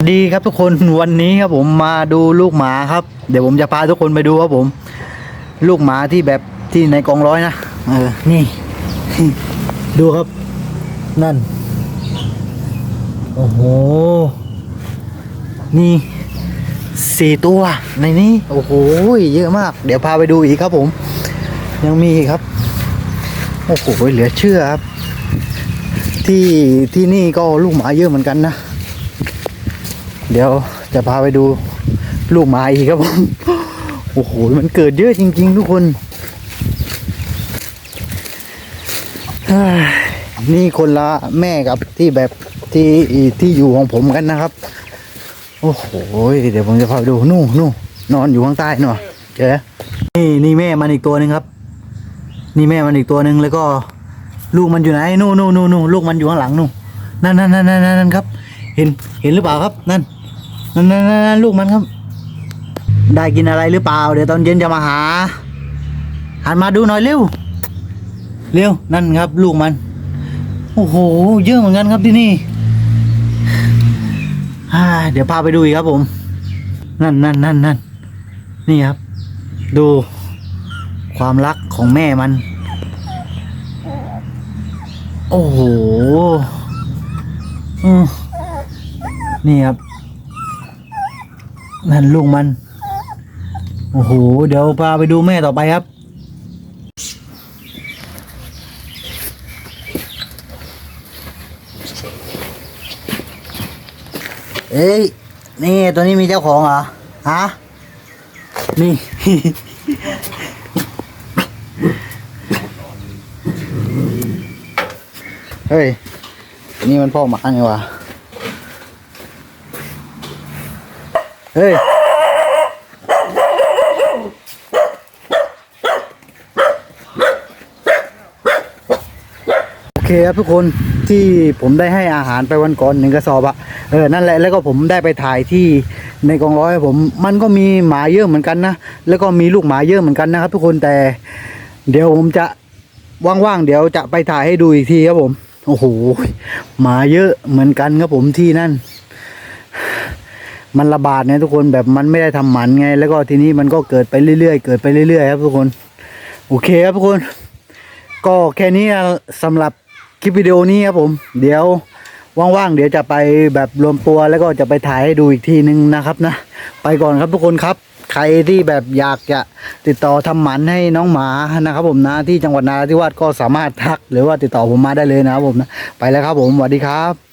ดีครับทุกคนวันนี้ครับผมมาดูลูกหมาครับ เดี๋ยวผมจะพาทุกคนไปดูครับผม ลูกหมาที่แบบที่ในกองร้อยนะเออนี่ ดูครับ นั่น โอ้โห นี่สี่ตัวในนี้ โอ้โหเยอะมาก เดี๋ยวพาไปดูอีกครับผม ยังมีอีกครับ โอ้โหเหลือเชื่อครับ ที่ที่นี่ก็ลูกหมาเยอะเหมือนกันนะ เดี๋ยวจะพาไปดูลูกหมาอีกครับผมโอ้โหมันเกิดเยอะจริง ๆ ทุกคน นี่คนละแม่กับที่แบบที่ที่อยู่ของผมกันนะครับ โอ้โหเดี๋ยวผมจะพาไปดูนู่นนู่นนอนอยู่ข้างใต้หน่อยเจอนี่นี่แม่มันอีกตัวหนึ่งครับ นี่แม่มันอีกตัวหนึ่งแล้วก็ ลูกมันอยู่ไหนนู่นนู่นนู่นลูกมันอยู่ข้างหลังนู่นนั่นนั่นนั่นนั่นครับ เห็นเห็นหรือเปล่าครับนั่น นั่นนนลูกมันครับ ได้กินอะไรหรือเปล่า เดี๋ยวตอนเย็นจะมาหาหันมาดูหน่อยเร็ว เร็ว นั่นครับ ลูกมัน โอ้โห เยอะเหมือนกันครับที่นี่เดี๋ยวพาไปดูอีกครับผม นั่นนั่นนั่นนั่นนี่ครับ ดูความรักของแม่มัน โอ้โหนี่ครับ นั่นลูกมัน โอ้โห เดี๋ยวพาไปดูแม่ต่อไปครับ เอ้ย นี่ตัวนี้มีเจ้าของเหรอ ฮะ นี่ เฮ้ย นี่มันพ่อหมาไงวะ เฮ้ยโอเคครับทุกคนที่ผมได้ให้อาหารไปวันก่อนหนึ่งกระสอบอะเออนั่นแหละแล้วก็ผมได้ไปถ่ายที่ในกองร้อยผมมันก็มีหมาเยอะเหมือนกันนะแล้วก็มีลูกหมาเยอะเหมือนกันนะครับ ทุกคนแต่ เดี๋ยวผมจะว่างๆเดี๋ยวจะไปถ่ายให้ดูอีกทีครับผม โอ้โหหมาเยอะเหมือนกันครับผมที่นั่น มันระบาดเนี่ยทุกคนแบบมันไม่ได้ทำหมันไง แล้วก็ทีนี้มันก็เกิดไปเรื่อยๆเกิดไปเรื่อยๆครับทุกคน โอเคครับทุกคน ก็แค่นี้สำหรับคลิปวิดีโอนี้ครับผม เดี๋ยวว่างๆเดี๋ยวจะไปแบบรวมตัวแล้วก็จะไปถ่ายให้ดูอีกทีนึงนะครับนะ ไปก่อนครับทุกคนครับ ใครที่แบบอยากจะติดต่อทำหมันให้น้องหมานะครับ ผมนะที่จังหวัดนราธิวาสก็สามารถทัก หรือว่าติดต่อผมมาได้เลยนะครับผมนะไปแล้วครับผมสวัสดีครับ